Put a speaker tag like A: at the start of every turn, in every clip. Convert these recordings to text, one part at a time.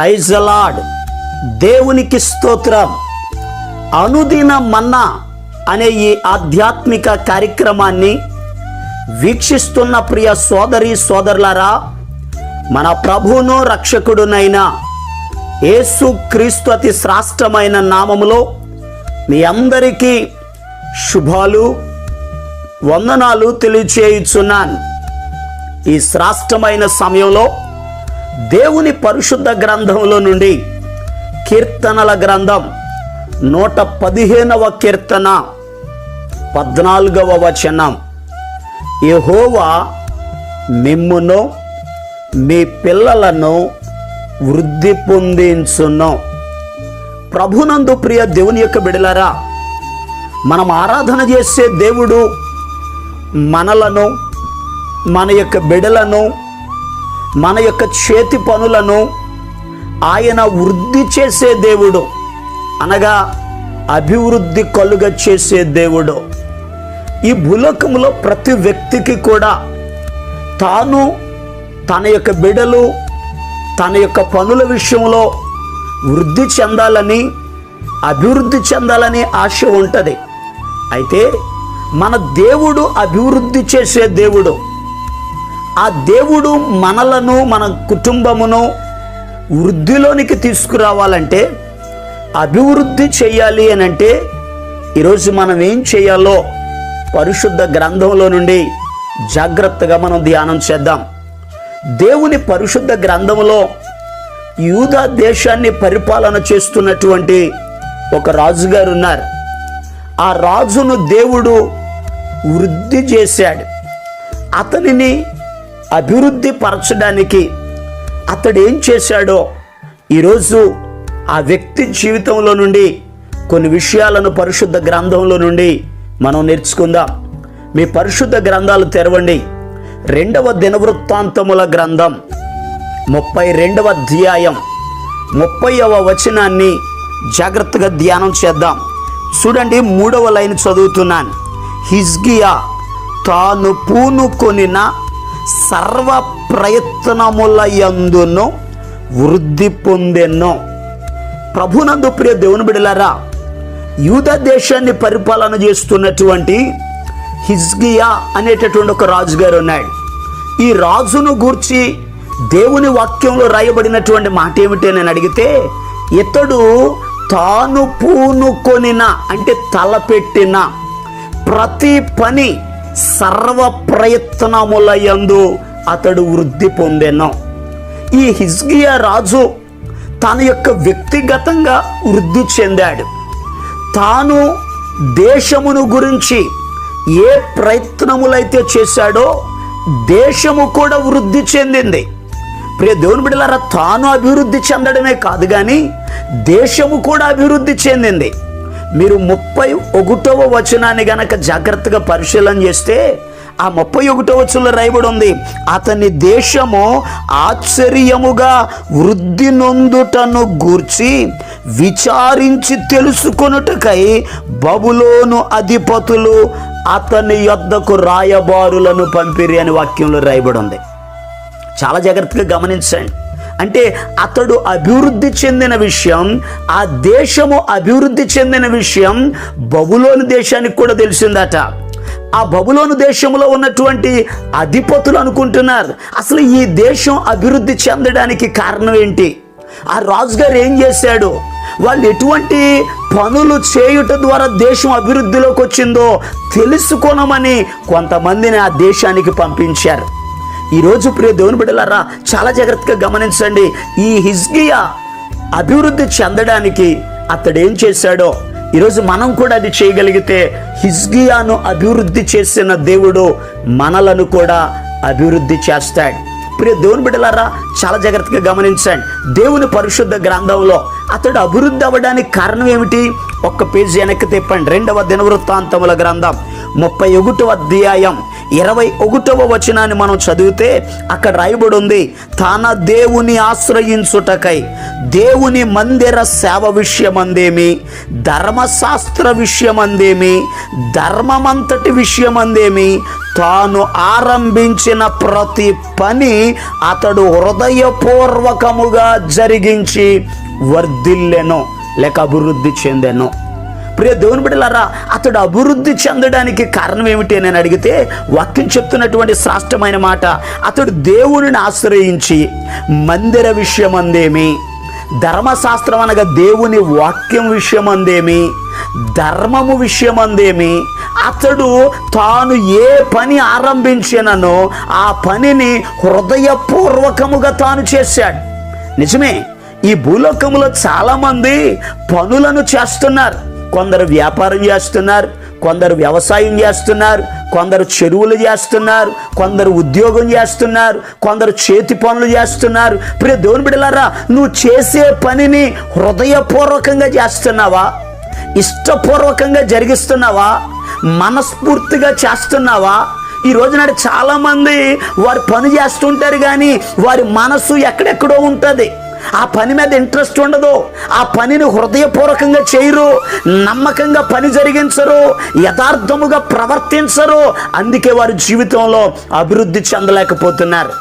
A: Praise అలాడ్ దేవునికి స్తోత్రం. అనుదిన మన్నా అనే ఈ ఆధ్యాత్మిక కార్యక్రమాన్ని వీక్షిస్తున్న ప్రియ సోదరి సోదరులారా మన ప్రభువును రక్షకుడునైన యేసు క్రీస్తు అతి శ్రాష్టమైన నామములో మీ అందరికీ శుభాలు వందనాలు తెలియచేయుచున్నాను. ఈ శ్రాష్టమైన సమయంలో దేవుని పరిశుద్ధ గ్రంథంలో నుండి కీర్తనల గ్రంథం నూట పదిహేనవ కీర్తన పద్నాలుగవ వచనం. యహోవా మిమ్మును మీ పిల్లలను వృద్ధి పొందించును. ప్రభునందు ప్రియ దేవుని యొక్క బిడలారా మనం ఆరాధన చేసే దేవుడు మనలను మన యొక్క బిడలను మన యొక్క చేతి పనులను ఆయన వృద్ధి చేసే దేవుడు అనగా అభివృద్ధి కలుగ చేసే దేవుడు. ఈ భూలోకంలో ప్రతి వ్యక్తికి కూడా తాను తన యొక్క బిడలు తన యొక్క పనుల విషయంలో వృద్ధి చెందాలని అభివృద్ధి చెందాలని ఆశ ఉంటుంది. అయితే మన దేవుడు అభివృద్ధి చేసే దేవుడు ఆ దేవుడు మనలను మన కుటుంబమును వృద్ధిలోనికి తీసుకురావాలంటే అభివృద్ధి చేయాలి అని అంటే ఈరోజు మనం ఏం చేయాలో పరిశుద్ధ గ్రంథంలో నుండి జాగ్రత్తగా మనం ధ్యానం చేద్దాం. దేవుని పరిశుద్ధ గ్రంథంలో యూదా దేశాన్ని పరిపాలన చేస్తున్నటువంటి ఒక రాజుగారు ఉన్నారు. ఆ రాజును దేవుడు వృద్ధి చేశాడు. అతనిని అభివృద్ధి పరచడానికి అతడు ఏం చేశాడో ఈరోజు ఆ వ్యక్తి జీవితంలో నుండి కొన్ని విషయాలను పరిశుద్ధ గ్రంథంలో నుండి మనం నేర్చుకుందాం. మీ పరిశుద్ధ గ్రంథాలు తెరవండి. రెండవ దినవృత్తాంతముల గ్రంథం ముప్పై రెండవ అధ్యాయం ముప్పైవ వచనాన్ని జాగ్రత్తగా ధ్యానం చేద్దాం. చూడండి మూడవ లైన్ చదువుతున్నాను. హిజ్గియా తాను పూనుకొనిన సర్వ ప్రయత్నముల యందును వృద్ధి పొందెను. ప్రభునందు ప్రియ దేవుని బిడలారా యూద దేశాన్ని పరిపాలన చేస్తున్నటువంటి హిజ్గియా అనేటటువంటి ఒక రాజుగారు ఉన్నాడు ఈ రాజును గూర్చి దేవుని వాక్యంలో రాయబడినటువంటి మాట ఏమిటి నేను అడిగితే ఇతడు తాను పూనుకొనిన అంటే తలపెట్టిన ప్రతి పని సర్వ ప్రయత్నముల యందు అతడు వృద్ధి పొందెను. ఈ హిజ్గియా రాజు తన యొక్క వ్యక్తిగతంగా వృద్ధి చెందాడు. తాను దేశమును గురించి ఏ ప్రయత్నములైతే చేశాడో దేశము కూడా వృద్ధి చెందింది. ప్రియ దేవుని బిడ్డలారా తాను అభివృద్ధి చెందడమే కాదు కానీ దేశము కూడా అభివృద్ధి చెందింది. మీరు ముప్పై ఒకటవ వచనాన్ని గనక జాగ్రత్తగా పరిశీలన చేస్తే ఆ ముప్పై ఒకటో వచనంలో రాయబడి ఉంది అతని దేశము ఆశ్చర్యముగా వృద్ధి నొందుటను గూర్చి విచారించి తెలుసుకొనుటకై బబులోను అధిపతులు అతని యొద్దకు రాయబారులను పంపిరి అని వాక్యంలో రాయబడి ఉంది. చాలా జాగ్రత్తగా గమనించండి. అంటే అతడు అభివృద్ధి చెందిన విషయం ఆ దేశము అభివృద్ధి చెందిన విషయం బబులోని దేశానికి కూడా తెలిసిందట. ఆ బబులోను దేశంలో ఉన్నటువంటి అధిపతులు అనుకుంటున్నారు అసలు ఈ దేశం అభివృద్ధి చెందడానికి కారణం ఏంటి? ఆ రాజుగారు ఏం చేశాడు? వాళ్ళు ఎటువంటి పనులు చేయుట ద్వారా దేశం అభివృద్ధిలోకి వచ్చిందో తెలుసుకోనమని కొంతమందిని ఆ దేశానికి పంపించారు. ఈరోజు ప్రియ దేవుని బిడ్డలారా చాలా జాగ్రత్తగా గమనించండి. ఈ హిజ్గియా అభివృద్ధి చెందడానికి అతడు ఏం చేశాడో ఈరోజు మనం కూడా అది చేయగలిగితే హిజ్గియాను అభివృద్ధి చేసిన దేవుడు మనలను కూడా అభివృద్ధి చేస్తాడు. ప్రియ దేవుని బిడ్డలారా చాలా జాగ్రత్తగా గమనించండి. దేవుని పరిశుద్ధ గ్రంథంలో అతడు అభివృద్ధి అవ్వడానికి కారణం ఏమిటి? ఒక్క పేజీ వెనక్కి తిప్పండి. రెండవ దినవృత్తాంతముల గ్రంథం. ముప్పై ఒకటవ అధ్యాయం ఇరవై ఒకటవ వచనాన్ని మనం చదివితే అక్కడ రాయబడి ఉంది తన దేవుని ఆశ్రయించుటకై దేవుని మందిర సేవ విషయమందేమి? ధర్మశాస్త్ర విషయమందేమి? ధర్మమంతటి విషయమందేమి? తాను ఆరంభించిన ప్రతి పని అతడు హృదయపూర్వకముగా జరిగించి వర్ధిల్లెను లేక అభివృద్ధి చెందెను. ప్రియ దేవుని బిడ్డలారా అతడు అభివృద్ధి చెందడానికి కారణం ఏమిటి అని నేను అడిగితే వాక్యం చెప్తున్నటువంటి శ్రాష్టమైన మాట అతడు దేవుని ఆశ్రయించి మందిర విషయమందేమి ధర్మశాస్త్రం అనగా దేవుని వాక్యం విషయమందేమి ధర్మము విషయమందేమి అతడు తాను ఏ పని ఆరంభించిననో ఆ పనిని హృదయపూర్వకముగా తాను చేశాడు. నిజమే ఈ భూలోకములో చాలామంది పనులను చేస్తున్నారు. కొందరు వ్యాపారం చేస్తున్నారు కొందరు వ్యవసాయం చేస్తున్నారు కొందరు చెరువులు చేస్తున్నారు కొందరు ఉద్యోగం చేస్తున్నారు కొందరు చేతి పనులు చేస్తున్నారు. ప్రియ దేవుని బిడ్డలారా నువ్వు చేసే పనిని హృదయపూర్వకంగా చేస్తున్నావా? ఇష్టపూర్వకంగా జరిగిస్తున్నావా? మనస్ఫూర్తిగా చేస్తున్నావా? ఈ రోజు నాడు చాలామంది వారు పని చేస్తుంటారు కానీ వారి మనసు ఎక్కడెక్కడో ఉంటుంది. ఆ పని మీద ఇంట్రెస్ట్ ఉండదు. ఆ పనిని హృదయపూర్వకంగా చేయరు. నమ్మకంగా పని జరిగించరు. యథార్థముగా ప్రవర్తించరు. అందుకే వారి జీవితంలో అభివృద్ధి చెందలేకపోతున్నారు.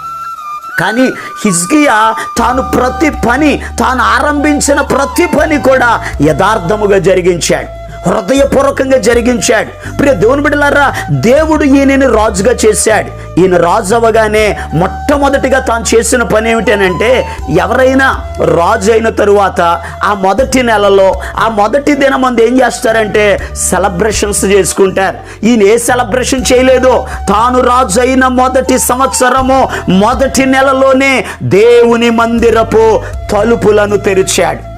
A: కానీ హిజ్కియా తాను ప్రతి పని తాను ఆరంభించిన ప్రతి పని కూడా యథార్థముగా జరిగించాడు. హృదయపూర్వకంగా జరిగించాడు. ప్రియ దేవుని బిడ్డలారా దేవుడు ఈయనని రాజుగా చేశాడు. ఈయన రాజు అవ్వగానే మొట్టమొదటిగా తాను చేసిన పని ఏమిటనంటే ఎవరైనా రాజు అయిన తరువాత ఆ మొదటి నెలలో ఆ మొదటి దినం అందు ఏం చేస్తారంటే సెలబ్రేషన్స్ చేసుకుంటారు. ఈయన ఏ సెలబ్రేషన్ చేయలేదు తాను రాజు అయిన మొదటి సంవత్సరము మొదటి నెలలోనే దేవుని మందిరపు తలుపులను తెరిచాడు.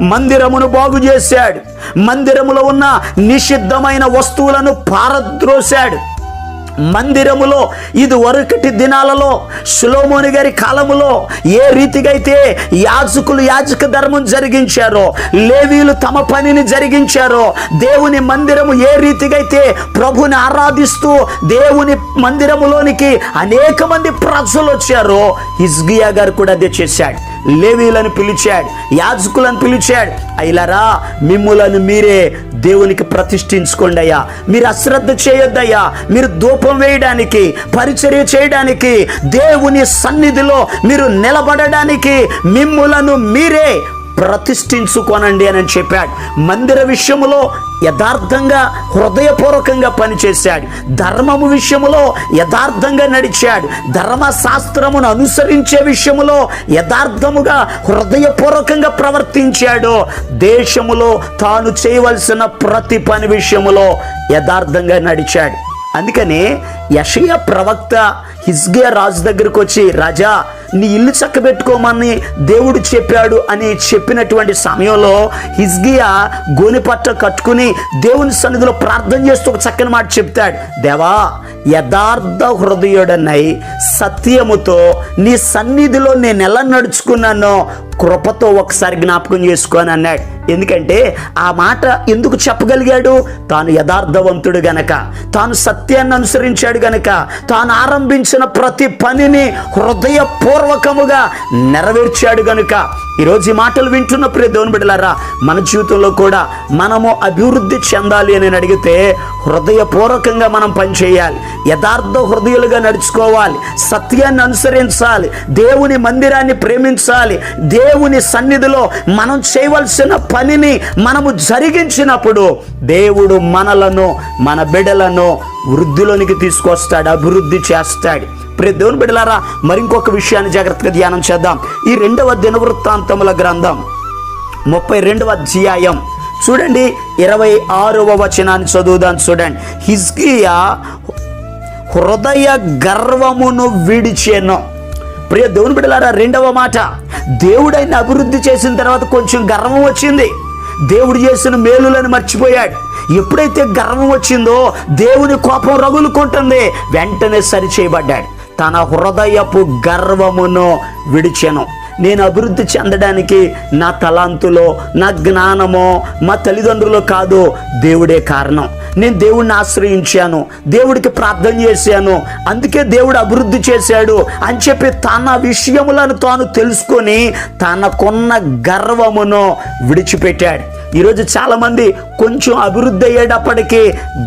A: మందిరమును బాగు చేశాడు. మందిరములో ఉన్న నిషిద్ధమైన వస్తువులను పారద్రోశాడు. మందిరములో ఇది వరకటి దినాలలో సులోమోని గారి కాలములో ఏ రీతిగా అయితే యాజకులు యాజక ధర్మం జరిగించారో లేవీలు తమ పనిని జరిగించారో దేవుని మందిరము ఏ రీతిగా అయితే ప్రభుని ఆరాధిస్తూ దేవుని మందిరములోనికి అనేక మంది ప్రజలు వచ్చారో ఇజ్గియా గారు కూడా అదే చేశాడు. లేవీలను పిలిచాడు యాజకులను పిలిచాడు. అయిలరా మిమ్ములను మీరే దేవునికి ప్రతిష్ఠించుకోండి అయ్యా. మీరు అశ్రద్ధ చేయొద్దయ్యా మీరు ధూపం వేయడానికి పరిచర్య చేయడానికి దేవుని సన్నిధిలో మీరు నిలబడడానికి మిమ్ములను మీరే ప్రతిష్ఠించుకోనండి అని చెప్పాడు. మందిర విషయములో యథార్థంగా హృదయపూర్వకంగా పనిచేశాడు. ధర్మము విషయములో యథార్థంగా నడిచాడు. ధర్మశాస్త్రమును అనుసరించే విషయములో యథార్థముగా హృదయపూర్వకంగా ప్రవర్తించాడు. దేశములో తాను చేయవలసిన ప్రతి పని విషయములో యథార్థంగా నడిచాడు. అందుకనే యషయ ప్రవక్త హిజ్గే రాజు దగ్గరకు వచ్చి రాజా నీ ఇల్లు చక్కబెట్టుకోమని దేవుడు చెప్పాడు అని చెప్పినటువంటి సమయంలో హిజ్గియా గోనిపట్ట కట్టుకుని దేవుని సన్నిధిలో ప్రార్థన చేస్తూ ఒక చక్కని మాట చెప్తాడు. దేవా యథార్థ హృదయుడనై సత్యముతో నీ సన్నిధిలో నేను ఎలా నడుచుకున్నానో కృపతో ఒకసారి జ్ఞాపకం చేసుకొని అన్నాడు. ఎందుకంటే ఆ మాట ఎందుకు చెప్పగలిగాడు? తాను యథార్థవంతుడు గనక తాను సత్యాన్ని అనుసరించాడు గనక తాను ఆరంభించిన ప్రతి పనిని పూర్వకముగా నెరవేర్చాడు గనుక. ఈరోజు ఈ మాటలు వింటున్న ప్రియ దేవుని బిడ్డలారా మన జీవితంలో కూడా మనము అభివృద్ధి చెందాలి అని అడిగితే హృదయపూర్వకంగా మనం పనిచేయాలి. యథార్థ హృదయులుగా నడుచుకోవాలి. సత్యాన్ని అనుసరించాలి. దేవుని మందిరాన్ని ప్రేమించాలి. దేవుని సన్నిధిలో మనం చేయవలసిన పనిని మనము జరిగించినప్పుడు దేవుడు మనలను మన బిడ్డలను వృద్ధిలోనికి తీసుకొస్తాడు అభివృద్ధి చేస్తాడు. ప్రియ దేవుని బిడలారా మరింకొక విషయాన్ని జాగ్రత్తగా ధ్యానం చేద్దాం. ఈ రెండవ దినవృత్తాంతముల గ్రంథం ముప్పై రెండవ అధ్యాయం. చూడండి ఇరవై ఆరవ వచనాన్ని చదువుదాం చూడండి. హిజ్కియా హృదయ గర్వమును విడిచెను. ప్రియ దేవుని బిడలారా రెండవ మాట దేవుడైన అభివృద్ధి చేసిన తర్వాత కొంచెం గర్వం వచ్చింది. దేవుడు చేసిన మేలులను మర్చిపోయాడు. ఎప్పుడైతే గర్వం వచ్చిందో దేవుని కోపం రగులుకుంటుంది వెంటనే సరిచేయబడ్డాడు తన హృదయపు గర్వమును విడిచెను. నేను అభివృద్ధి చెందడానికి నా తలాంతులో నా జ్ఞానమో మా తల్లిదండ్రులు కాదు దేవుడే కారణం. నేను దేవుడిని ఆశ్రయించాను దేవుడికి ప్రార్థన చేశాను అందుకే దేవుడు అభివృద్ధి చేశాడు అని చెప్పి తన విషయములను తాను తెలుసుకొని తనకున్న గర్వమును విడిచిపెట్టాడు. ఈరోజు చాలామంది కొంచెం అభివృద్ధి అయ్యేటప్పటికీ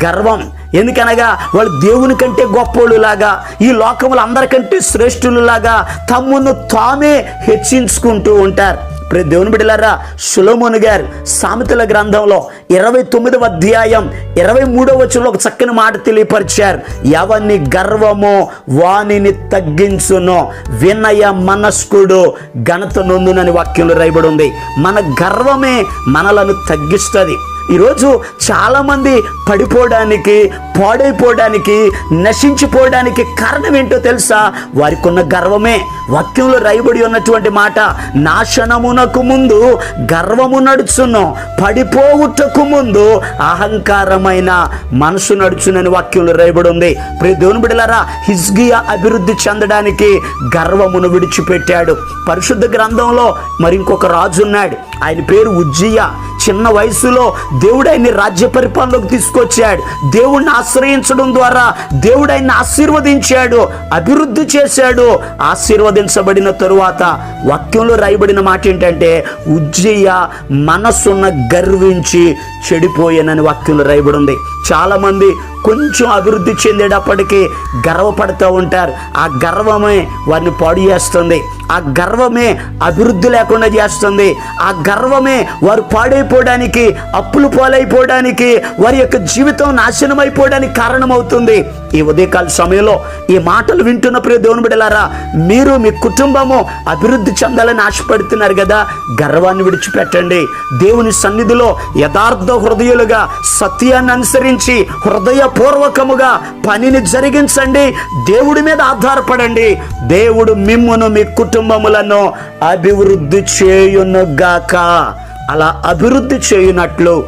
A: గర్వం ఎందుకనగా వాళ్ళు దేవుని కంటే గొప్పోళ్ళులాగా ఈ లోకములు అందరికంటే శ్రేష్ఠులులాగా తమ్మును తామే హెచ్చించుకుంటూ ఉంటారు. ఇప్పుడు దేవుని బిడ్డలారా సులోమోను గారు సామెతల గ్రంథంలో ఇరవై తొమ్మిదవ అధ్యాయం ఇరవై మూడవ వచనంలో ఒక చక్కని మాట తెలియపరిచారు. ఎవరిని గర్వమో వానిని తగ్గించును వినయ మనస్కుడు ఘనత నొందునని వాక్యంలో రాయబడి ఉంది. మన గర్వమే మనలను తగ్గిస్తుంది. ఈరోజు చాలామంది పడిపోవడానికి పాడైపోవడానికి నశించిపోవడానికి కారణం ఏంటో తెలుసా? వారికి ఉన్న గర్వమే. వాక్యంలో రాయబడి ఉన్నటువంటి మాట నాశనమునకు ముందు గర్వము నడుచును. పడిపోవుటకు ముందు అహంకారమైన మనసు నడుచునని వాక్యంలో రాయబడి ఉంది. ప్రియ దేవుని బిడలారా హిజ్గియా అభివృద్ధి చెందడానికి గర్వమును విడిచిపెట్టాడు. పరిశుద్ధ గ్రంథంలో మరి ఇంకొక రాజు ఉన్నాడు. ఆయన పేరు ఉజ్జియా. చిన్న వయసులో దేవుడు ఆయన్ని రాజ్య పరిపాలనలోకి తీసుకొచ్చాడు. దేవుణ్ణి ఆశ్రయించడం ద్వారా దేవుడు ఆయన్ని ఆశీర్వదించాడు అభివృద్ధి చేశాడు. ఆశీర్వదించబడిన తరువాత వాక్యంలో రాయబడిన మాట ఏంటంటే ఉజ్జయ్య మనస్సున్న గర్వించి చెడిపోయానని వాక్యంలో రాయబడి ఉంది. చాలామంది కొంచెం అభివృద్ధి చెందేటప్పటికీ గర్వపడుతూ ఉంటారు. ఆ గర్వమే వారిని పాడు చేస్తుంది. ఆ గర్వమే అభివృద్ధి లేకుండా చేస్తుంది. ఆ గర్వమే వారు పాడైపోవడానికి అప్పులు పాలైపోవడానికి వారి యొక్క జీవితం నాశనం అయిపోవడానికి కారణమవుతుంది. ఈ ఉదయకాల సమయంలో ఈ మాటలు వింటున్న ప్రియ దేవుని బిడలారా మీరు మీ కుటుంబము అభివృద్ధి చెందాలని ఆశపడుతున్నారు కదా గర్వాన్ని విడిచిపెట్టండి. దేవుని సన్నిధిలో యథార్థ హృదయులుగా సత్యాన్ని అనుసరించి హృదయపూర్వకముగా పనిని జరిగించండి. దేవుడి మీద ఆధారపడండి. దేవుడు మిమ్మును మీ కుటుంబములను అభివృద్ధి చేయునుగాక. అలా అభివృద్ధి చేయునట్లు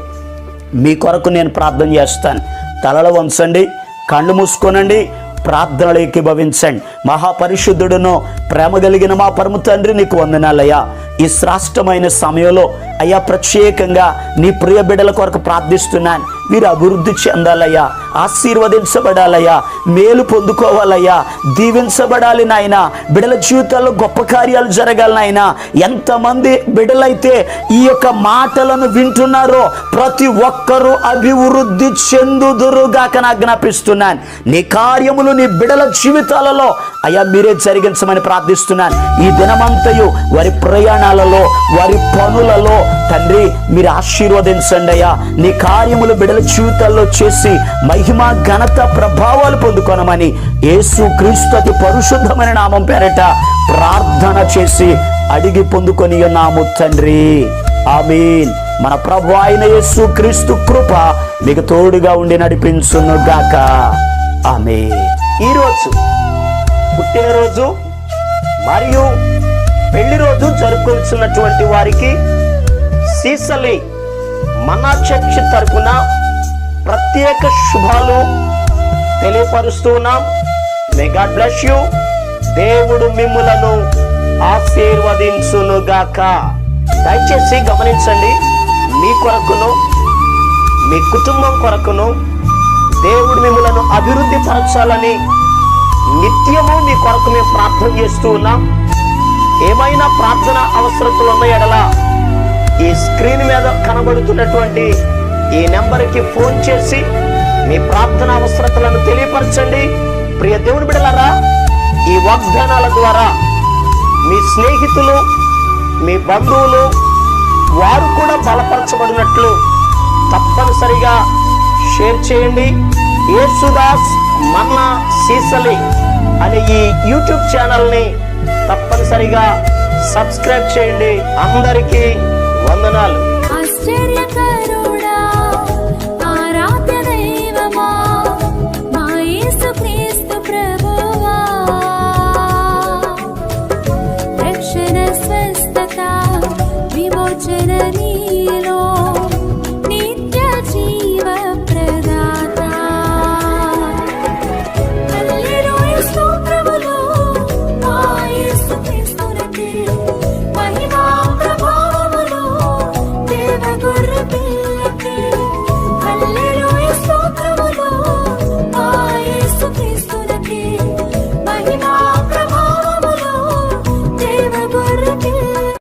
A: మీ కొరకు నేను ప్రార్థన చేస్తాను. తలలో వంచండి. కళ్ళు మూసుకోనండి ప్రార్థనలు ఏకీభవించండి. మహాపరిశుద్ధుడును ప్రేమ కలిగిన మా పరమ తండ్రి నీకు వందనాలయ్యా. ఈ శ్రాష్టమైన సమయంలో అయ్యా ప్రత్యేకంగా నీ ప్రియ బిడ్డల కొరకు ప్రార్థిస్తున్నాను. మీరు అభివృద్ధి చెందాలయ్యా ఆశీర్వదించబడాలయ్యా మేలు పొందుకోవాలయ్యా దీవించబడాలి నాయన బిడల జీవితాల్లో గొప్ప కార్యాలు జరగాలి నాయన. ఎంతమంది బిడలైతే ఈ యొక్క మాటలను వింటున్నారో ప్రతి ఒక్కరూ అభివృద్ధి చెందుదురుగాక నా జ్ఞాపిస్తున్నాను నీ కార్యములు నీ బిడల జీవితాలలో అయ్యా మీరే జరిగించమని ప్రార్థిస్తున్నాను. ఈ దినమంతయు వారి ప్రయాణాలలో వారి పనులలో తండ్రి మీరు ఆశీర్వదించండి అయ్యా. నీ కార్యములు బిడల జీవితాల్లో చేసి మహిమ ఘనత ప్రభావాలు పొందుకొనమని యేసు క్రీస్తు అతి పరిశుద్ధమైన నామం పేరట ప్రార్థన చేసి అడిగి పొందుకొని ఉన్నాము తండ్రి. ఆమీన్. మన ప్రభు అయిన యేసు క్రీస్తు కృప మీకు తోడుగా ఉండి నడిపించును గాక. ఆమె ఈరోజు పుట్టినరోజు మరియు పెళ్ళి రోజు జరుపుకోవాల్సినటువంటి వారికి సీసలి మన చర్చ్ తరపున ప్రత్యేక శుభాలు తెలియపరుస్తూ ఉన్నాం. మే గాడ్ బ్లెస్ యూ దేవుడు మిమ్ములను ఆశీర్వదించునుగాక. దయచేసి గమనించండి మీ కొరకును మీ కుటుంబం కొరకును దేవుడు మిమ్మలను అభివృద్ధి పరచాలని నిత్యము మీ కొరకు మేము ప్రార్థన చేస్తూ ఉన్నాం. ఏమైనా ప్రార్థన అవసరతలు ఉన్న ఎడల ఈ స్క్రీన్ మీద కనబడుతున్నటువంటి ఈ నెంబర్కి ఫోన్ చేసి మీ ప్రార్థన అవసరతలను తెలియపరచండి. ప్రియ దేవుని బిడలారా ఈ వాగ్దానాల ద్వారా మీ స్నేహితులు మీ బంధువులు వారు కూడా బలపరచబడినట్లు తప్పనిసరిగా షేర్ చేయండి. యేసుదాస్ మన్నా సీసలి అనే ఈ యూట్యూబ్ ఛానల్ని తప్పనిసరిగా సబ్స్క్రైబ్ చేయండి. అందరికీ వందనాలు.